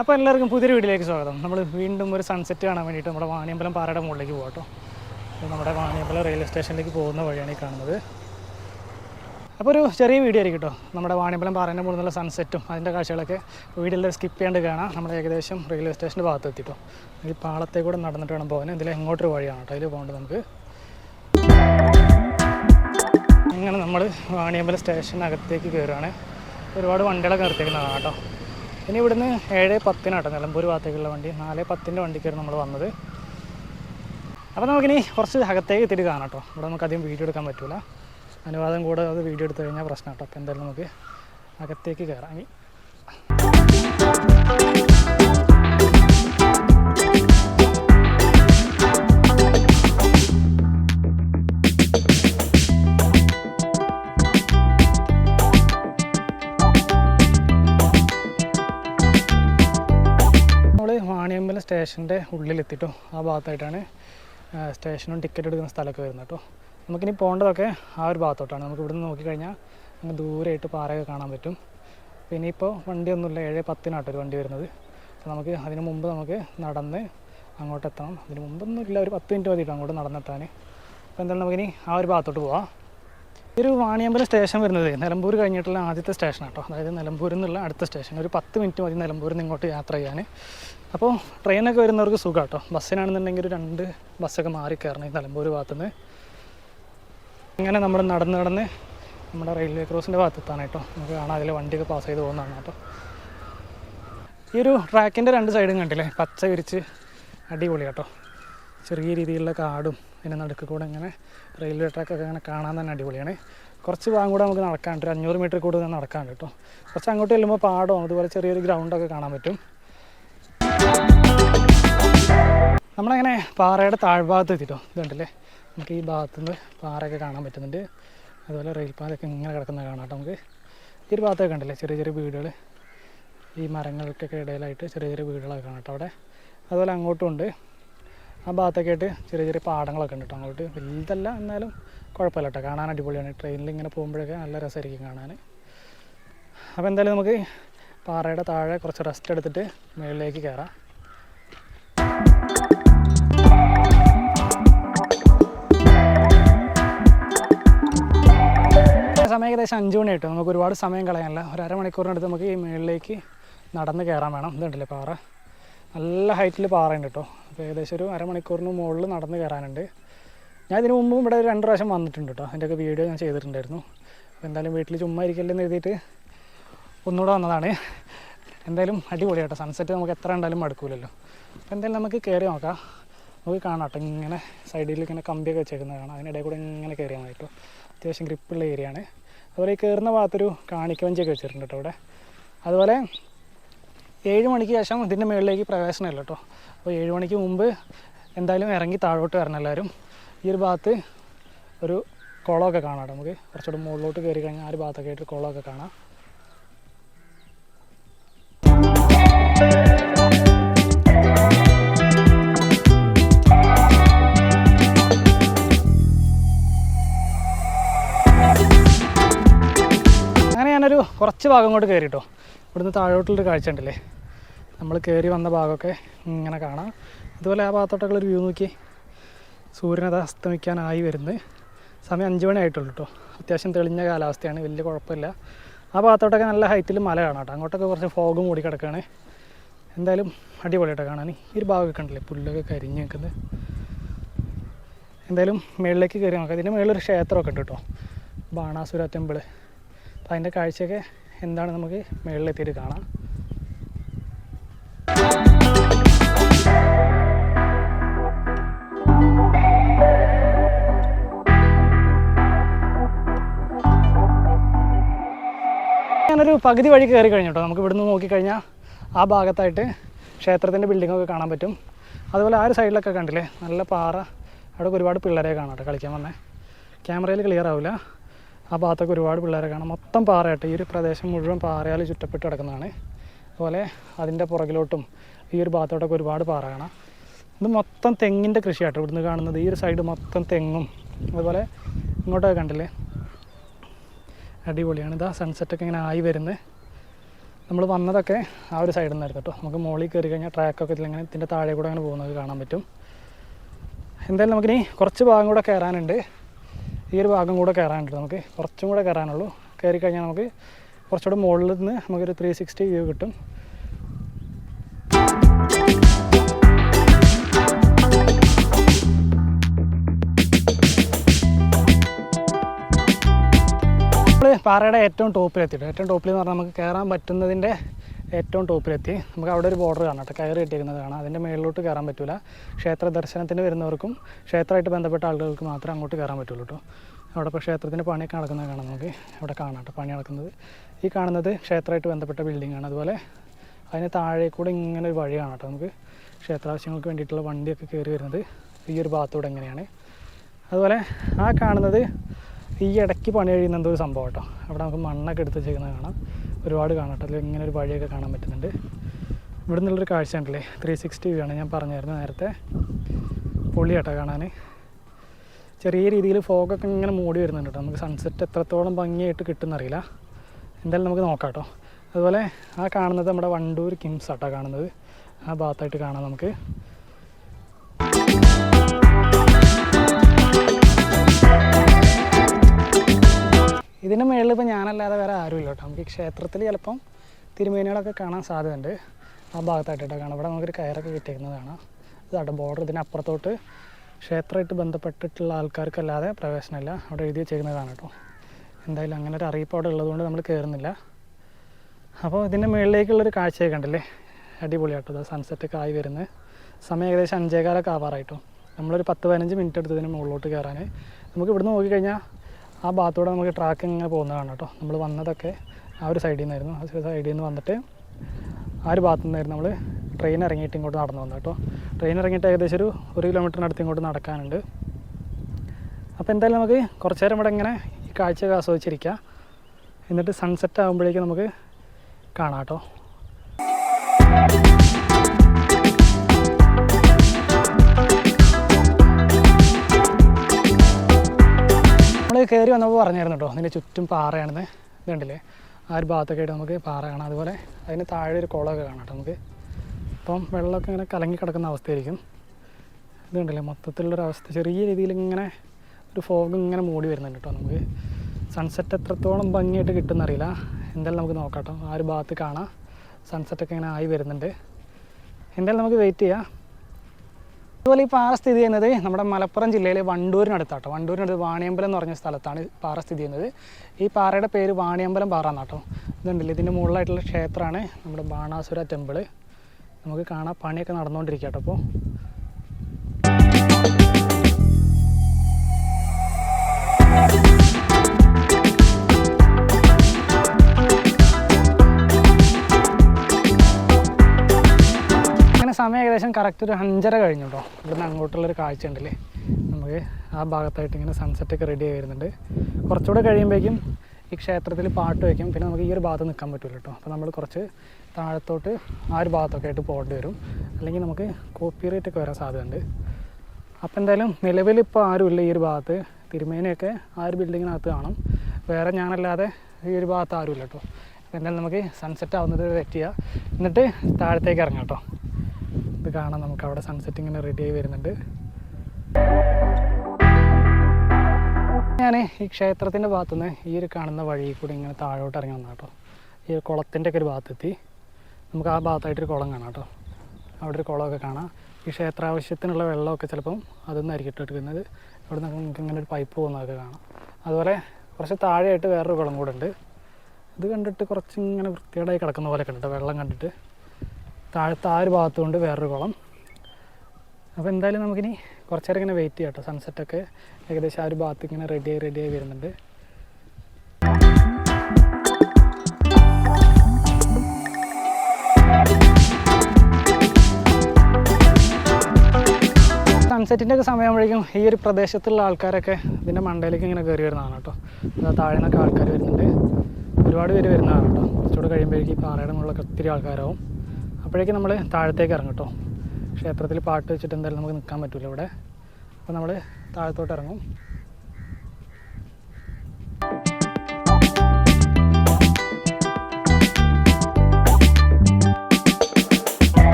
അപ്പോൾ എല്ലാവർക്കും പുതിയൊരു വീട്ടിലേക്ക് സ്വാഗതം. നമ്മൾ വീണ്ടും ഒരു സൺസെറ്റ് കാണാൻ വേണ്ടിയിട്ട് നമ്മുടെ വാണിയമ്പലം പാറയുടെ മുകളിലേക്ക് പോകട്ടോ നമ്മുടെ വാണിയമ്പലം റെയിൽവേ സ്റ്റേഷനിലേക്ക് പോകുന്ന വഴിയാണ് ഈ കാണുന്നത്. അപ്പോൾ ഒരു ചെറിയ വീഡിയോ ആയിരിക്കും കേട്ടോ. നമ്മുടെ വാണിയമ്പലം പാറേന്റെ മുകളിൽ നിന്നുള്ള സൺസെറ്റും അതിന്റെ കാഴ്ചകളൊക്കെ വീഡിയോയിൽ സ്കിപ്പ് ചെയ്യാണ്ട് കാണാം. നമ്മൾ ഏകദേശം റെയിൽവേ സ്റ്റേഷന്റെ ഭാഗത്ത് എത്തിട്ടോ ഈ പാളത്തെ കൂടെ നടന്നിട്ട് വേണം പോകാൻ. ഇതിൽ എങ്ങോട്ടൊരു വഴിയാണ് കേട്ടോ. അതിൽ പോകേണ്ടത് നമുക്ക്. ഇങ്ങനെ നമ്മൾ വാണിയമ്പലം സ്റ്റേഷനകത്തേക്ക് കയറുകയാണ്. ഒരുപാട് വണ്ടികളൊക്കെ നിർത്തിയിരിക്കുന്നതാണ് കേട്ടോ. ഇനി ഇവിടുന്ന് ഏഴ് പത്തിനാട്ടോ നിലമ്പൂർ ഭാഗത്തേക്കുള്ള വണ്ടി. നാല് പത്തിന്റെ വണ്ടിക്കായിരുന്നു നമ്മൾ വന്നത്. അപ്പോൾ നമുക്കിനി കുറച്ച് അകത്തേക്ക് എത്തിയിട്ട് കാണാം കേട്ടോ. ഇവിടെ നമുക്ക് അധികം വീഡിയോ എടുക്കാൻ പറ്റില്ല അനുവാദം കൂടെ അത് വീഡിയോ എടുത്തു കഴിഞ്ഞാൽ പ്രശ്നം കേട്ടോ. അപ്പോൾ എന്തായാലും നമുക്ക് അകത്തേക്ക് കയറാം. സ്റ്റേഷന്റെ ഉള്ളിലെത്തിട്ടോ. ആ ഭാഗത്തായിട്ടാണ് സ്റ്റേഷനും ടിക്കറ്റ് എടുക്കുന്ന സ്ഥലമൊക്കെ വരുന്നത് കേട്ടോ. നമുക്കിനി പോകേണ്ടതൊക്കെ ആ ഒരു ഭാഗത്തോട്ടാണ്. നമുക്ക് ഇവിടുന്ന് നോക്കിക്കഴിഞ്ഞാൽ അങ്ങ് ദൂരെയായിട്ട് പാറയൊക്കെ കാണാൻ പറ്റും. പിന്നെ ഇപ്പോൾ വണ്ടിയൊന്നുമില്ല. ഏഴ് പത്തിനാട്ടോ ഒരു വണ്ടി വരുന്നത്. അപ്പോൾ നമുക്ക് അതിന് മുമ്പ് നമുക്ക് നടന്ന് അങ്ങോട്ടെത്തണം. അതിന് മുമ്പൊന്നും ഇല്ല ഒരു പത്ത് മിനിറ്റ് മതിയിട്ടോ അങ്ങോട്ട് നടന്നെത്താൻ. അപ്പോൾ എന്തായാലും നമുക്കിനി ആ ഒരു ഭാഗത്തോട്ട് പോവാം. ഒരു വാണിയമ്പലം സ്റ്റേഷൻ വരുന്നത്. നിലമ്പൂർ കഴിഞ്ഞിട്ടുള്ള ആദ്യത്തെ സ്റ്റേഷൻ കേട്ടോ അതായത് നിലമ്പൂരിൽ നിന്നുള്ള അടുത്ത സ്റ്റേഷൻ. ഒരു പത്ത് മിനിറ്റ് മതി നിലമ്പൂരിൽ നിന്ന് ഇങ്ങോട്ട് യാത്ര ചെയ്യാൻ. അപ്പോൾ ട്രെയിനൊക്കെ വരുന്നവർക്ക് സുഖം കേട്ടോ ബസ്സിനാണെന്നുണ്ടെങ്കിൽ ഒരു രണ്ട് ബസ്സൊക്കെ മാറി കയറണം ഈ നിലമ്പൂർ ഭാഗത്തുനിന്ന്. ഇങ്ങനെ നമ്മൾ നടന്ന് നടന്ന് നമ്മുടെ റെയിൽവേ ക്രോസിന്റെ ഭാഗത്തെത്താണ് കേട്ടോ. നമുക്ക് കാണാം അതിൽ വണ്ടിയൊക്കെ പാസ് ചെയ്ത് പോകുന്നതാണ് കേട്ടോ. ഈ ഒരു ട്രാക്കിന്റെ രണ്ട് സൈഡും കണ്ടില്ലേ? പച്ച വിരിച്ച് അടിപൊളി കേട്ടോ. ചെറിയ രീതിയിലുള്ള കാടും പിന്നെ നടുക്ക് കൂടെ ഇങ്ങനെ റെയിൽവേ ട്രാക്കൊക്കെ ഇങ്ങനെ കാണാൻ തന്നെ അടിപൊളിയാണ്. കുറച്ച് ഭാഗം കൂടെ നമുക്ക് നടക്കാനുണ്ട്. ഒരു അഞ്ഞൂറ് മീറ്റർ കൂടുതൽ നടക്കാനുണ്ട് കേട്ടോ. കുറച്ച് അങ്ങോട്ട് ചെല്ലുമ്പോൾ പാടവും അതുപോലെ ചെറിയൊരു ഗ്രൗണ്ടൊക്കെ കാണാൻ പറ്റും. നമ്മളങ്ങനെ പാറയുടെ താഴ്ഭാഗത്ത് എത്തിട്ടോ. ഇതുണ്ടല്ലേ? നമുക്ക് ഈ ഭാഗത്തുനിന്ന് പാറയൊക്കെ കാണാൻ പറ്റുന്നുണ്ട്. അതുപോലെ റെയിൽ പാതയൊക്കെ ഇങ്ങനെ കിടക്കുന്നത് കാണാം കേട്ടോ നമുക്ക്. ഈ ഭാഗത്തൊക്കെ ഉണ്ടല്ലേ? ചെറിയ ചെറിയ വീടുകൾ. ഈ മരങ്ങൾക്കൊക്കെ ഇടയിലായിട്ട് ചെറിയ ചെറിയ വീടുകളൊക്കെ കാണാം കേട്ടോ അവിടെ. അതുപോലെ അങ്ങോട്ടും ഉണ്ട്. ആ ഭാഗത്തൊക്കെ ആയിട്ട് ചെറിയ ചെറിയ പാടങ്ങളൊക്കെ ഉണ്ട് കേട്ടോ അങ്ങോട്ട്. വലുതല്ല എന്നാലും കുഴപ്പമില്ല കേട്ടോ. കാണാൻ അടിപൊളിയാണ്. ട്രെയിനിൽ ഇങ്ങനെ പോകുമ്പോഴൊക്കെ നല്ല രസമായിരിക്കും കാണാൻ. അപ്പോൾ എന്തായാലും നമുക്ക് പാറയുടെ താഴെ കുറച്ച് റെസ്റ്റ് എടുത്തിട്ട് മുകളിലേക്ക് കയറാം. സമയം ഏകദേശം അഞ്ച് മണി ആയിട്ട്. നമുക്ക് ഒരുപാട് സമയം കളയാനില്ല. ഒരു അരമണിക്കൂറിനടുത്ത് നമുക്ക് ഈ മുകളിലേക്ക് നടന്ന് കയറാൻ വേണം. ഇതുണ്ടല്ലേ പാറ? നല്ല ഹൈറ്റിൽ പാറയുണ്ട് കേട്ടോ അപ്പോൾ ഏകദേശം ഒരു അരമണിക്കൂറിന് മുകളിൽ നടന്ന് കയറാനുണ്ട്. ഞാൻ ഇതിന് മുമ്പും ഇവിടെ രണ്ട് പ്രാവശ്യം വന്നിട്ടുണ്ട് കേട്ടോ അതിന്റെയൊക്കെ വീഡിയോ ഞാൻ ചെയ്തിട്ടുണ്ടായിരുന്നു. അപ്പോൾ എന്തായാലും വീട്ടിൽ ചുമ്മാ ഇരിക്കല്ലെന്ന് എഴുതിയിട്ട് ഒന്നുകൂടെ വന്നതാണ്. എന്തായാലും അടിപൊളി കേട്ടോ സൺസെറ്റ് നമുക്ക് എത്ര ഉണ്ടായാലും മടുക്കൂലല്ലോ. അപ്പോൾ എന്തായാലും നമുക്ക് കയറി നോക്കാം. നമുക്ക് കാണാം കേട്ടോ ഇങ്ങനെ സൈഡിൽ ഇങ്ങനെ കമ്പിയൊക്കെ വെച്ചേക്കുന്നത് കാണാം. അതിനിടയിൽ കൂടെ ഇങ്ങനെ കയറിയാൽ മതി കേട്ടോ അത്യാവശ്യം ഗ്രിപ്പുള്ള ഏരിയ ആണ്. അതുപോലെ ഈ കയറുന്ന ഭാഗത്തൊരു കാണിക്കവഞ്ചിയൊക്കെ വെച്ചിട്ടുണ്ട് കേട്ടോ ഇവിടെ. അതുപോലെ ഏഴ് മണിക്ക് ശേഷം ഇതിന്റെ മുകളിലേക്ക് പ്രവേശനമില്ല കേട്ടോ അപ്പോൾ ഏഴ് മണിക്ക് മുമ്പ് എന്തായാലും ഇറങ്ങി താഴോട്ട് വരണം എല്ലാവരും. ഈ ഒരു ഭാഗത്ത് ഒരു കുളമൊക്കെ കാണാം കേട്ടോ നമുക്ക്. കുറച്ചുകൂടെ മുകളിലോട്ട് കയറി കഴിഞ്ഞാൽ ആ ഒരു ഭാഗത്തൊക്കെ ആയിട്ട് കുളമൊക്കെ കാണാം. അങ്ങനെ ഞാനൊരു കുറച്ച് ഭാഗം കൊണ്ട് കയറി കേട്ടോ ഇവിടുന്ന് താഴോട്ടുള്ളൊരു കാഴ്ച ഉണ്ടല്ലേ? നമ്മൾ കയറി വന്ന ഭാഗമൊക്കെ ഇങ്ങനെ കാണാം. അതുപോലെ ആ ഭാഗത്തോട്ടൊക്കെ ഒരു വ്യൂ നോക്കി. സൂര്യനത് അസ്തമിക്കാനായി വരുന്നത്. സമയം അഞ്ച് മണി ആയിട്ടുള്ളൂ കേട്ടോ അത്യാവശ്യം തെളിഞ്ഞ കാലാവസ്ഥയാണ്. വലിയ കുഴപ്പമില്ല. ആ ഭാഗത്തോട്ടൊക്കെ നല്ല ഹൈറ്റിൽ മല കാണാം കേട്ടോ അങ്ങോട്ടൊക്കെ കുറച്ച് ഫോഗ് മൂടി കിടക്കുകയാണ് എന്തായാലും അടിപൊളിയായിട്ടോ കാണാൻ. ഈ ഒരു ഭാഗമൊക്കെ ഉണ്ടല്ലേ? പുല്ലൊക്കെ കരിഞ്ഞ് നിൽക്കുന്നത്. എന്തായാലും മേളിലേക്ക് കയറി നോക്കാം. ഇതിന്റെ മേളിലൊരു ക്ഷേത്രമൊക്കെ ഉണ്ട് കേട്ടോ ബാണാസുര ടെമ്പിൾ. അപ്പോൾ അതിന്റെ കാഴ്ചയൊക്കെ എന്താണ് നമുക്ക് മുകളിലെത്തിയിട്ട് കാണാം. ഞാനൊരു പകുതി വഴി കയറി കഴിഞ്ഞു കേട്ടോ. നമുക്ക് ഇവിടുന്ന് നോക്കിക്കഴിഞ്ഞാൽ ആ ഭാഗത്തായിട്ട് ക്ഷേത്രത്തിന്റെ ബിൽഡിങ്ങൊക്കെ കാണാൻ പറ്റും. അതുപോലെ ആ ഒരു സൈഡിലൊക്കെ കണ്ടില്ലേ? നല്ല പാറ. അവിടെ ഒരുപാട് പിള്ളേരെ കാണാം കേട്ടോ കളിക്കാൻ വന്നേ. ക്യാമറയിൽ ക്ലിയർ ആവില്ല ആ ഭാഗത്തൊക്കെ ഒരുപാട് പിള്ളേരെ കാണാം. മൊത്തം പാറയായിട്ട് ഈ ഒരു പ്രദേശം മുഴുവൻ പാറയാൽ ചുറ്റപ്പെട്ട് കിടക്കുന്നതാണ്. അതുപോലെ അതിന്റെ പുറകിലോട്ടും ഈ ഒരു ഭാഗത്തോട്ടൊക്കെ ഒരുപാട് പാറ കാണാം. ഇത് മൊത്തം തെങ്ങിന്റെ കൃഷിയാട്ടോ. ഇവിടുന്ന് കാണുന്നത് ഈ ഒരു സൈഡ് മൊത്തം തെങ്ങും. അതുപോലെ ഇങ്ങോട്ടൊക്കെ കണ്ടില്ലേ? അടിപൊളിയാണ്. ഇതാ സൺസെറ്റൊക്കെ ഇങ്ങനെ ആയി വരുന്നത്. നമ്മൾ വന്നതൊക്കെ ആ ഒരു സൈഡിൽ നിന്നായിരുന്നു കേട്ടോ. നമുക്ക് മുകളിൽ കയറി കഴിഞ്ഞാൽ ട്രാക്കൊക്കെ ഇതിലിങ്ങനെ ഇതിന്റെ താഴെ കൂടെ അങ്ങനെ പോകുന്നത് കാണാൻ പറ്റും. എന്തായാലും നമുക്കിനി കുറച്ച് ഭാഗം കൂടെ കയറാനുണ്ട്. ഈ ഒരു ഭാഗം കൂടെ കയറാനുണ്ട്. നമുക്ക് കുറച്ചും കൂടെ കയറാനുള്ളൂ. കയറി കഴിഞ്ഞാൽ നമുക്ക് കുറച്ചുകൂടെ മുകളിൽ നിന്ന് നമുക്കൊരു ത്രീ സിക്സ്റ്റി വ്യൂ കിട്ടും. പാറയുടെ ഏറ്റവും ടോപ്പിലെത്തിയിട്ട് ഏറ്റവും ടോപ്പിൽ എന്ന് പറഞ്ഞാൽ നമുക്ക് കയറാൻ പറ്റുന്നതിന്റെ ഏറ്റവും ടോപ്പിലെത്തി. നമുക്ക് അവിടെ ഒരു ബോർഡർ കാണാം കേട്ടോ. കയറി ഇട്ടിരിക്കുന്നത് കാണാം. അതിന്റെ മേളിലോട്ട് കയറാൻ പറ്റില്ല ക്ഷേത്ര ദർശനത്തിന് വരുന്നവർക്കും ക്ഷേത്രമായിട്ട് ബന്ധപ്പെട്ട ആളുകൾക്ക് മാത്രമേ അങ്ങോട്ട് കയറാൻ പറ്റുള്ളൂ കേട്ടോ. അവിടെ ഇപ്പോൾ ക്ഷേത്രത്തിന്റെ പണിയൊക്കെ നടക്കുന്നത് കാണാം നമുക്ക്. അവിടെ കാണാം കേട്ടോ പണി നടക്കുന്നത്. ഈ കാണുന്നത് ക്ഷേത്രമായിട്ട് ബന്ധപ്പെട്ട ബിൽഡിംഗ് ആണ്. അതുപോലെ അതിന് താഴെ കൂടെ ഇങ്ങനെ ഒരു വഴിയാണ് കേട്ടോ നമുക്ക്. ക്ഷേത്രാവശ്യങ്ങൾക്ക് വേണ്ടിയിട്ടുള്ള വണ്ടിയൊക്കെ കയറി വരുന്നത് ഈ ഒരു ഭാഗത്തൂടെ എങ്ങനെയാണ്. അതുപോലെ ആ കാണുന്നത് ഈ ഇടയ്ക്ക് പണി കഴിയുന്ന എന്തോ ഒരു സംഭവം കേട്ടോ. അവിടെ നമുക്ക് മണ്ണൊക്കെ എടുത്ത് വെച്ചേക്കുന്നത് കാണാം. ഒരുപാട് കാണാം അതിൽ ഇങ്ങനെ ഒരു വഴിയൊക്കെ കാണാൻ പറ്റുന്നുണ്ട്. ഇവിടെ നിന്നുള്ളൊരു കാഴ്ച ഉണ്ടല്ലേ ത്രീ സിക്സ്റ്റി വ്യൂ ആണ്. ഞാൻ പറഞ്ഞായിരുന്നു നേരത്തെ. പൊള്ളി കേട്ടോ കാണാൻ ചെറിയ രീതിയിൽ ഫോഗൊക്കെ ഇങ്ങനെ മൂടി വരുന്നുണ്ട് കേട്ടോ. നമുക്ക് സൺസെറ്റ് എത്രത്തോളം ഭംഗിയായിട്ട് കിട്ടുമെന്നറിയില്ല എന്തായാലും നമുക്ക് നോക്കാം കേട്ടോ അതുപോലെ ആ കാണുന്നത് നമ്മുടെ വണ്ടൂർ കിംസ് ആട്ടോ കാണുന്നത്. ആ ഭാഗത്തായിട്ട് കാണാം നമുക്ക്. ഇതിന് മുകളിൽ ഇപ്പോൾ ഞാനല്ലാതെ വേറെ ആരുമില്ല കേട്ടോ നമുക്ക് ഈ ക്ഷേത്രത്തിൽ ചിലപ്പം തിരുമേനികളൊക്കെ കാണാൻ സാധ്യതയുണ്ട്. ആ ഭാഗത്തായിട്ടോ കാണാം ഇവിടെ നമുക്കൊരു കയറൊക്കെ കിട്ടിയിരിക്കുന്നതാണ് ഇതാട്ടോ ബോർഡർ ഇതിനപ്പുറത്തോട്ട് ക്ഷേത്രമായിട്ട് ബന്ധപ്പെട്ടിട്ടുള്ള ആൾക്കാർക്കല്ലാതെ പ്രവേശനമില്ല. അവിടെ എഴുതി വെച്ചേക്കുന്നതാണ് കേട്ടോ. എന്തായാലും അങ്ങനെ ഒരു അറിയിപ്പ് അവിടെ ഉള്ളതുകൊണ്ട് നമ്മൾ കയറുന്നില്ല. അപ്പോൾ ഇതിന്റെ മുകളിലേക്കുള്ളൊരു കാഴ്ചയൊക്കെ ഉണ്ടല്ലേ അടിപൊളിയാട്ടോ. അത് സൺസെറ്റൊക്കെ ആയി വരുന്നത്. സമയം ഏകദേശം അഞ്ചേകാലൊക്കെ ആവാറായിട്ടോ. നമ്മളൊരു പത്ത് പതിനഞ്ച് മിനിറ്റ് എടുത്തതിന് മുകളിലോട്ട് കയറാൻ. നമുക്ക് ഇവിടുന്ന് നോക്കിക്കഴിഞ്ഞാൽ ആ ഭാഗത്തൂടെ നമുക്ക് ട്രാക്ക് ഇങ്ങനെ പോകുന്നതാണ് കേട്ടോ. നമ്മൾ വന്നതൊക്കെ ആ ഒരു സൈഡിൽ നിന്നായിരുന്നു ആ സൈഡിൽ നിന്ന് വന്നിട്ട് ആ ഒരു ഭാഗത്തു നിന്നായിരുന്നു നമ്മൾ ട്രെയിൻ ഇറങ്ങിയിട്ട് ഇങ്ങോട്ട് നടന്നു വന്നത് കേട്ടോ. ട്രെയിൻ ഇറങ്ങിയിട്ട് ഏകദേശം ഒരു ഒരു കിലോമീറ്ററിനടുത്ത് ഇങ്ങോട്ട് നടക്കാനുണ്ട്. അപ്പോൾ എന്തായാലും നമുക്ക് കുറച്ച് നേരം ഇവിടെ ഇങ്ങനെ ഈ കാഴ്ചയൊക്കെ ആസ്വദിച്ചിരിക്കാം. എന്നിട്ട് സൺസെറ്റ് ആകുമ്പോഴേക്കും നമുക്ക് കാണാം കേട്ടോ. നമ്മൾ കയറി വന്നപ്പോൾ പറഞ്ഞായിരുന്നു കേട്ടോ അതിന്റെ ചുറ്റും പാറയാണെന്ന്. ഇതുണ്ടല്ലേ? ആ ഒരു ഭാഗത്തൊക്കെ ആയിട്ട് നമുക്ക് പാറ കാണാം. അതുപോലെ അതിന് താഴെ ഒരു കുളമൊക്കെ കാണാം കേട്ടോ നമുക്ക്. അപ്പം വെള്ളമൊക്കെ ഇങ്ങനെ കലങ്ങി കിടക്കുന്ന അവസ്ഥയായിരിക്കും. ഇത് കണ്ടില്ലേ മൊത്തത്തിലുള്ളൊരു അവസ്ഥ ചെറിയ രീതിയിൽ ഇങ്ങനെ ഒരു ഫോഗ് ഇങ്ങനെ മൂടി വരുന്നുണ്ട് കേട്ടോ നമുക്ക്. സൺസെറ്റ് എത്രത്തോളം ഭംഗിയായിട്ട് കിട്ടുമെന്നറിയില്ല എന്തായാലും നമുക്ക് നോക്കാം കേട്ടോ ആ ഒരു ഭാഗത്ത് കാണാം. സൺസെറ്റൊക്കെ ഇങ്ങനെ ആയി വരുന്നുണ്ട്. എന്തായാലും നമുക്ക് വെയിറ്റ് ചെയ്യാം. അതുപോലെ ഈ പാറ സ്ഥിതി ചെയ്യുന്നത് നമ്മുടെ മലപ്പുറം ജില്ലയിലെ വണ്ടൂരിനടുത്താട്ടോ. വണ്ടൂരിനടുത്ത് വാണിയമ്പലം എന്ന് പറഞ്ഞ സ്ഥലത്താണ് പാറ സ്ഥിതി ചെയ്യുന്നത്. ഈ പാറയുടെ പേര് വാണിയമ്പലം പാറ എന്നാട്ടോ. ഇതുണ്ടല്ലോ ഇതിന്റെ മുകളിലായിട്ടുള്ള ക്ഷേത്രമാണ് നമ്മുടെ ബാണാസുര ടെമ്പിൾ. നമുക്ക് കാണാൻ പണിയൊക്കെ നടന്നുകൊണ്ടിരിക്കുക കേട്ടോ അപ്പോൾ സമയം ഏകദേശം കറക്റ്റ് ഒരു അഞ്ചര കഴിഞ്ഞു കേട്ടോ ഇവിടുന്ന് അങ്ങോട്ടുള്ളൊരു കാഴ്ച ഉണ്ടല്ലേ നമുക്ക് ആ ഭാഗത്തായിട്ട് ഇങ്ങനെ സൺസെറ്റ് ഒക്കെ റെഡി ആയി വരുന്നുണ്ട്. കുറച്ചുകൂടെ കഴിയുമ്പോഴേക്കും ഈ ക്ഷേത്രത്തിൽ പാട്ട് വയ്ക്കും. പിന്നെ നമുക്ക് ഈ ഒരു ഭാഗത്ത് നിൽക്കാൻ പറ്റില്ല കേട്ടോ അപ്പോൾ നമ്മൾ കുറച്ച് താഴത്തോട്ട് ആ ഒരു ഭാഗത്തൊക്കെ ആയിട്ട് പോകേണ്ടി വരും. അല്ലെങ്കിൽ നമുക്ക് കോപ്പി റേറ്റ് ഒക്കെ വരാൻ സാധ്യതയുണ്ട്. അപ്പോൾ എന്തായാലും നിലവിൽ ഇപ്പോൾ ആരുമില്ല ഈ ഒരു ഭാഗത്ത്. തിരുമേനയൊക്കെ ആ ഒരു ബിൽഡിങ്ങിനകത്ത് കാണും. വേറെ ഞാനല്ലാതെ ഈ ഒരു ഭാഗത്ത് ആരുമില്ല കേട്ടോ. എന്തായാലും നമുക്ക് സൺസെറ്റ് ആവുന്നത് വെയിറ്റ് ചെയ്യുക എന്നിട്ട് താഴത്തേക്ക് ഇറങ്ങാം കേട്ടോ. ഇത് കാണാം നമുക്ക് അവിടെ സൺസെറ്റ് ഇങ്ങനെ റെഡി ആയി വരുന്നുണ്ട്. ഞാൻ ഈ ക്ഷേത്രത്തിന്റെ ഭാഗത്തുനിന്ന് ഈ ഒരു കാണുന്ന വഴി കൂടി ഇങ്ങനെ താഴോട്ട് ഇറങ്ങി വന്ന കേട്ടോ ഈ ഒരു കുളത്തിന്റെ ഒക്കെ ഒരു ഭാഗത്തെത്തി. നമുക്ക് ആ ഭാഗത്തായിട്ടൊരു കുളം കാണാം കേട്ടോ അവിടെ ഒരു കുളമൊക്കെ കാണാം. ഈ ക്ഷേത്രാവശ്യത്തിനുള്ള വെള്ളമൊക്കെ ചിലപ്പം അതൊന്നായിരിക്കും ഇട്ട് എടുക്കുന്നത് ഇവിടെ നിന്ന് നമുക്ക് ഇങ്ങനെ ഒരു പൈപ്പ് പോകുന്നതൊക്കെ കാണാം. അതുപോലെ കുറച്ച് താഴെയായിട്ട് വേറൊരു കുളം കൂടെ ഉണ്ട്. ഇത് കണ്ടിട്ട് കുറച്ച് ഇങ്ങനെ വൃത്തികേടായി കിടക്കുന്ന പോലെ കണ്ടിട്ട് വെള്ളം കണ്ടിട്ട് താഴത്തെ ആ ഒരു ഭാഗത്തുകൊണ്ട് വേറൊരു കുളം. അപ്പോൾ എന്തായാലും നമുക്കിനി കുറച്ച് നേരം ഇങ്ങനെ വെയിറ്റ് ചെയ്യാം കേട്ടോ സൺസെറ്റൊക്കെ ഏകദേശം ആ ഒരു ഭാഗത്ത് ഇങ്ങനെ റെഡിയായി റെഡിയായി വരുന്നുണ്ട്. സൺസെറ്റിന്റെ ഒക്കെ സമയമാകുമ്പോഴേക്കും ഈ ഒരു പ്രദേശത്തുള്ള ആൾക്കാരൊക്കെ ഇതിന്റെ മണ്ടയിലേക്ക് ഇങ്ങനെ കയറി വരുന്നതാണ് കേട്ടോ. അതാ താഴെ നിന്നൊക്കെ ആൾക്കാർ വരുന്നുണ്ട്. ഒരുപാട് പേര് വരുന്നതാണ് കേട്ടോ. കുറച്ചുകൂടെ കഴിയുമ്പോഴേക്കും ഈ പാറയുടെ മുകളിലൊക്കെ ഒത്തിരി ആൾക്കാരാവും. അപ്പോഴേക്കും നമ്മൾ താഴത്തേക്ക് ഇറങ്ങും കേട്ടോ. ക്ഷേത്രത്തിൽ പാട്ട് വെച്ചിട്ട് എന്തായാലും നമുക്ക് നിൽക്കാൻ പറ്റില്ല ഇവിടെ. അപ്പോൾ നമ്മൾ താഴത്തോട്ട് ഇറങ്ങും.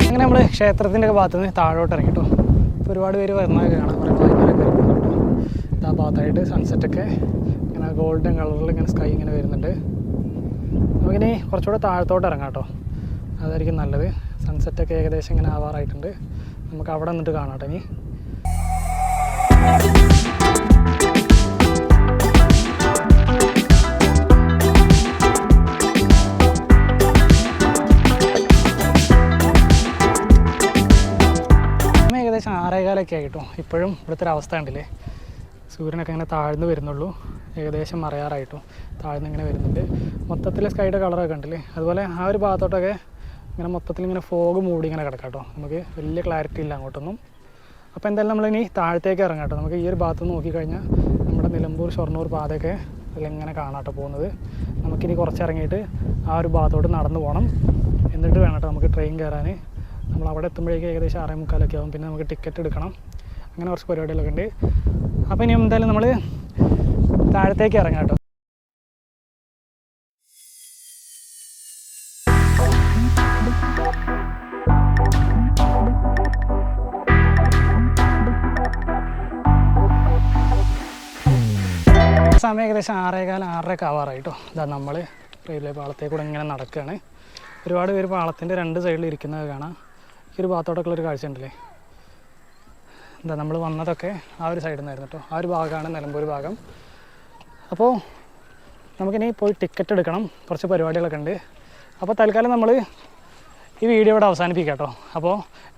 അങ്ങനെ നമ്മൾ ക്ഷേത്രത്തിന്റെ ഒക്കെ ഭാഗത്തു നിന്ന് താഴോട്ട് ഇറങ്ങി കേട്ടോ. ഇപ്പോൾ ഒരുപാട് പേര് വരുന്നതൊക്കെ കാണാം. കുറേ വായനക്കാരൊക്കെ വരുന്നുണ്ട് കേട്ടോ. ആ ഭാഗത്തായിട്ട് സൺസെറ്റൊക്കെ ഇങ്ങനെ ഗോൾഡൻ കളറിൽ ഇങ്ങനെ സ്കൈ ഇങ്ങനെ വരുന്നുണ്ട്. നമുക്കിനി കുറച്ചുകൂടെ താഴത്തോട്ട് ഇറങ്ങാം കേട്ടോ. അതായിരിക്കും നല്ലത്. സൺസെറ്റൊക്കെ ഏകദേശം ഇങ്ങനെ ആവാറായിട്ടുണ്ട്. നമുക്ക് അവിടെ നിന്നിട്ട് കാണാം കേട്ടോ ഇനി. ഏകദേശം ആറേകാലൊക്കെ ആയിട്ടോ ഇപ്പോഴും ഇവിടുത്തെ ഒരു അവസ്ഥ ഉണ്ടല്ലേ സൂര്യനൊക്കെ ഇങ്ങനെ താഴ്ന്നു വരുന്നുള്ളൂ. ഏകദേശം മറയാറായിട്ടും താഴ്ന്ന് ഇങ്ങനെ വരുന്നുണ്ട്. മൊത്തത്തിൽ സ്കൈയുടെ കളറൊക്കെ ഉണ്ടല്ലേ അതുപോലെ ആ ഒരു ഭാഗത്തോട്ടൊക്കെ ഇങ്ങനെ മൊത്തത്തിൽ ഇങ്ങനെ ഫോഗ് മൂടി ഇങ്ങനെ കിടക്കാം കേട്ടോ നമുക്ക് വലിയ ക്ലാരിറ്റി ഇല്ല അങ്ങോട്ടൊന്നും. അപ്പോൾ എന്തായാലും നമ്മളിനി താഴത്തേക്ക് ഇറങ്ങാം കേട്ടോ നമുക്ക് ഈ ഒരു ഭാഗത്ത് നോക്കിക്കഴിഞ്ഞാൽ നമ്മുടെ നിലമ്പൂർ ഷൊർണൂർ പാതയൊക്കെ അതിലിങ്ങനെ കാണാട്ടോ പോകുന്നത്. നമുക്കിനി കുറച്ച് ഇറങ്ങിയിട്ട് ആ ഒരു ഭാഗത്തോട്ട് നടന്നു പോകണം എന്നിട്ട് വേണം കേട്ടോ നമുക്ക് ട്രെയിൻ കയറാൻ നമ്മൾ അവിടെ എത്തുമ്പോഴേക്കും ഏകദേശം ആറേ മുക്കാലൊക്കെ ആവും. പിന്നെ നമുക്ക് ടിക്കറ്റ് എടുക്കണം. അങ്ങനെ കുറച്ച് പരിപാടികളൊക്കെ ഉണ്ട്. അപ്പോൾ ഇനി എന്തായാലും നമ്മൾ താഴത്തേക്ക് ഇറങ്ങാം കേട്ടോ. സമയം ഏകദേശം ആറേകാലം ആറരയൊക്കെ ആവാറായിട്ടോ ഇതാ നമ്മൾ റെയിൽവേ പാളത്തെ കൂടെ ഇങ്ങനെ നടക്കുകയാണ് ഒരുപാട് പേര് പാളത്തിന്റെ രണ്ട് സൈഡിൽ ഇരിക്കുന്നത് കാണാം. ഈ ഒരു ഭാഗത്തോട്ടൊക്കെ ഒരു കാഴ്ച ഉണ്ടല്ലേ എന്താ നമ്മൾ വന്നതൊക്കെ ആ ഒരു സൈഡിൽ നിന്നായിരുന്നു കേട്ടോ ആ ഒരു ഭാഗമാണ് നിലമ്പൂർ ഭാഗം. അപ്പോൾ നമുക്കിനി പോയി ടിക്കറ്റ് എടുക്കണം. കുറച്ച് പരിപാടികളൊക്കെ ഉണ്ട്. അപ്പോൾ തൽക്കാലം നമ്മൾ ഈ വീഡിയോ ഇവിടെ അവസാനിപ്പിക്കാം കേട്ടോ അപ്പോൾ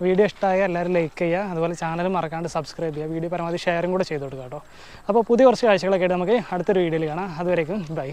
വീഡിയോ ഇഷ്ടമായ എല്ലാവരും ലൈക്ക് ചെയ്യുക. അതുപോലെ ചാനൽ മറക്കാണ്ട് സബ്സ്ക്രൈബ് ചെയ്യുക. വീഡിയോ പരമാവധി ഷെയറും കൂടെ ചെയ്ത് കൊടുക്കുക കേട്ടോ അപ്പോൾ പുതിയ കുറച്ച് കാഴ്ചകളൊക്കെ ആയിട്ട് നമുക്ക് അടുത്തൊരു വീഡിയോയിൽ കാണാം. അതുവരേക്കും ബൈ